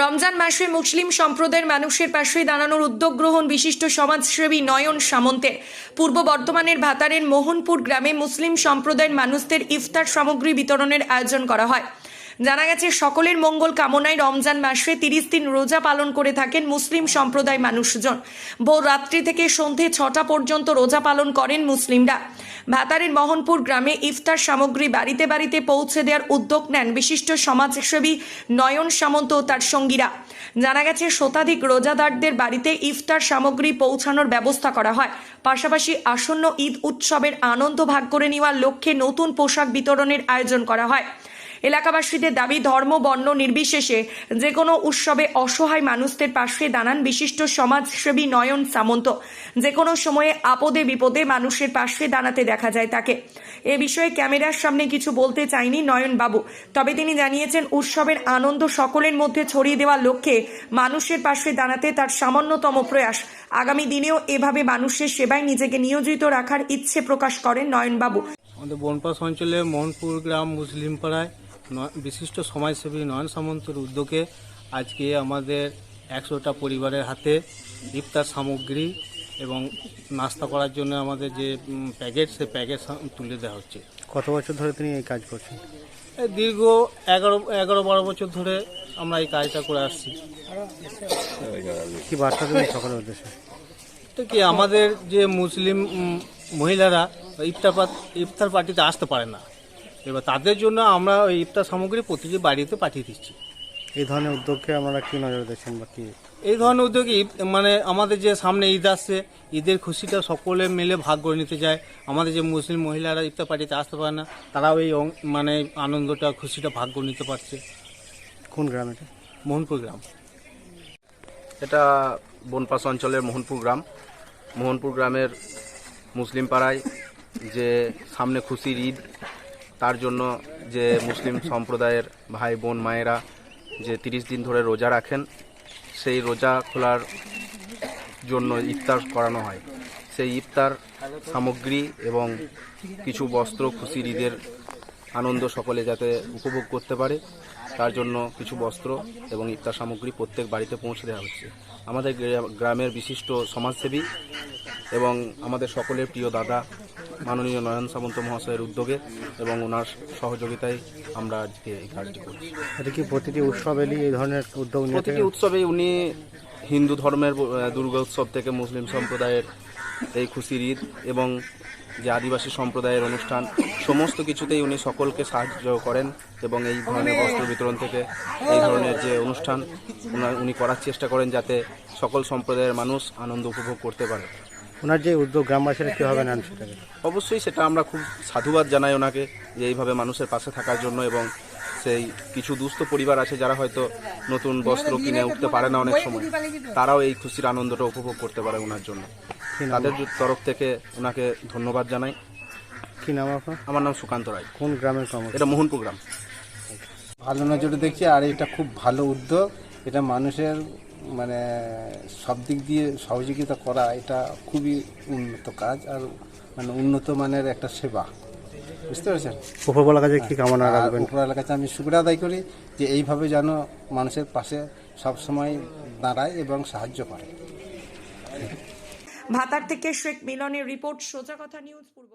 রমজান মাসে মুসলিম সম্প্রদায়ের মানুষের পাশে দাঁড়ানোর উদ্যোগ গ্রহণ বিশিষ্ট সমাজসেবী নয়ন সামন্তের। পূর্ব বর্ধমানের ভাতারের মোহনপুর গ্রামে মুসলিম সম্প্রদায়ের মানুষদের ইফতার সামগ্রী বিতরণের আয়োজন করা হয়। জানা গেছে, সকলের মঙ্গল কামনায় রমজান মাসে তিরিশ দিন রোজা পালন করে থাকেন মুসলিম সম্প্রদায় মানুষজন। ভোর রাত্রি থেকে সন্ধে ছটা পর্যন্ত রোজা পালন করেন মুসলিমরা। ভাতারের মোহনপুর গ্রামে ইফতার সামগ্রী বাড়িতে বাড়িতে পৌঁছে দেওয়ার উদ্যোগ নেন বিশিষ্ট সমাজসেবী নয়ন সামন্ত ও তার সঙ্গীরা। জানা গেছে, শতাধিক রোজাদারদের বাড়িতে ইফতার সামগ্রী পৌঁছানোর ব্যবস্থা করা হয়। পাশাপাশি আসন্ন ঈদ উৎসবের আনন্দ ভাগ করে নেওয়ার লক্ষ্যে নতুন পোশাক বিতরণের আয়োজন করা হয়। এলাকাবাসীদের দাবি, ধর্ম, বর্ণ নির্বিশেষে যে কোনো উৎসবে অসহায় মানুষদের পাশে দাঁড়ান বিশিষ্ট সমাজসেবী নয়ন সামন্ত। যে কোনো সময়ে আপদে বিপদে মানুষের পাশে দাঁড়াতে দেখা যায় তাকে। এ বিষয়ে ক্যামেরার সামনে কিছু বলতে চাইনি নয়ন বাবু। তবে তিনি জানিয়েছেন, উৎসবের আনন্দ সকলের মধ্যে ছড়িয়ে দেওয়ার লক্ষ্যে মানুষের পাশে দাঁড়াতে তার সামান্যতম প্রয়াস। আগামী দিনেও এভাবে মানুষের সেবায় নিজেকে নিয়োজিত রাখার ইচ্ছে প্রকাশ করেন নয়নবাবু আমাদের বনপাস অঞ্চলে মোহনপুর গ্রাম মুসলিম পাড়ায় বিশিষ্ট সমাজসেবী নয়ন সামন্তর উদ্যোগে আজকে আমাদের একশোটা পরিবারের হাতে ইফতার সামগ্রী এবং নাস্তা করার জন্য আমাদের যে প্যাকেট সেই প্যাকেট তুলে দেওয়া হচ্ছে। কত বছর ধরে তিনি এই কাজ করছেন? দীর্ঘ এগারো এগারো বারো বছর ধরে আমরা এই কাজটা করে আসছি। কি বার্তা দেবেন সকলের উদ্দেশ্যে? তো কি আমাদের যে মুসলিম মহিলারা ইফতার ইফতার পার্টিতে আসতে পারে না। এবার তাদের জন্য আমরা ওই ইফতার সামগ্রী প্রতিটি বাড়িতে পাঠিয়ে দিচ্ছি। এই ধরনের উদ্যোগকে আমরা কি নজর দিচ্ছেন বা কি? এই ধরনের উদ্যোগে ঈদ- মানে আমাদের যে সামনে ঈদ আসছে ঈদের খুশিটা সকলে মিলে ভাগ করে নিতে চায়। আমাদের যে মুসলিম মহিলারা ইফতার পার্টিতে আসতে পারে না তারাও এই অং- মানে আনন্দটা খুশিটা ভাগ করে নিতে পারছে। কোন গ্রাম এটা? মোহনপুর গ্রাম। এটা বনপাস অঞ্চলের মোহনপুর গ্রাম। মোহনপুর গ্রামের মুসলিম পাড়ায় যে সামনে খুশির ঈদ তার জন্য যে মুসলিম সম্প্রদায়ের ভাই, বোন, মায়েরা যে তিরিশ দিন ধরে রোজা রাখেন, সেই রোজা খোলার জন্য ইফতার করানো হয়। সেই ইফতার সামগ্রী এবং কিছু বস্ত্র, খুশির ঈদের আনন্দ সকলে যাতে উপভোগ করতে পারে, তার জন্য কিছু বস্ত্র এবং ইফতার সামগ্রী প্রত্যেক বাড়িতে পৌঁছে দেওয়া হচ্ছে। আমাদের গ্রামের বিশিষ্ট সমাজসেবী এবং আমাদের সকলের প্রিয় দাদা মাননীয় নয়ন সামন্ত মহাশয়ের উদ্যোগে এবং ওনার সহযোগিতায় আমরা আজকে এই কাজটি করছি। এটা কি প্রতিটি উৎসব এলি এই ধরনের উদ্যোগ প্রতিটি উৎসবে উনি হিন্দু ধর্মের দুর্গা উৎসব থেকে মুসলিম সম্প্রদায়ের এই খুশির ঈদ এবং যে আদিবাসী সম্প্রদায়ের অনুষ্ঠান সমস্ত কিছুতেই উনি সকলকে সাহায্য করেন এবং এই ধরনের বস্ত্র বিতরণ থেকে এই ধরনের যে অনুষ্ঠান উনি করার চেষ্টা করেন যাতে সকল সম্প্রদায়ের মানুষ আনন্দ উপভোগ করতে পারে। ওনার যে উদ্যোগ গ্রামবাসীরা কীভাবে নেন সেটাকে অবশ্যই সেটা আমরা খুব সাধুবাদ জানাই ওনাকে যে এইভাবে মানুষের পাশে থাকার জন্য এবং সেই কিছু দুস্থ পরিবার আছে যারা হয়তো নতুন বস্ত্র কিনে উঠতে পারে না অনেক সময় তারাও এই খুশির আনন্দটা উপভোগ করতে পারে ওনার জন্য। তাদের তরফ থেকে ওনাকে ধন্যবাদ জানাই। কি নাম আপনার? আমার নাম সুকান্ত রায়। কোন গ্রামের কর্ম এটা মোহনপুর গ্রাম। ভালো নজরে দেখছি আর এটা খুব ভালো উদ্যোগ। এটা মানুষের মানে সব দিক দিয়ে সহযোগিতা করা এটা খুবই উন্নত কাজ আর মানে উন্নত মানের একটা সেবা। বুঝতে পেরেছেন? উপরবেলা কাজে কি কামনা রাখবেন? উপরওয়ালার কাছে আমি শুক্র আদায় করি যে এইভাবে যেন মানুষের পাশে সব সময় দাঁড়ায় এবং সাহায্য করে। ভাতার থেকে শেখ মিলনের রিপোর্ট সোজা কথা নিউজ পূর্ব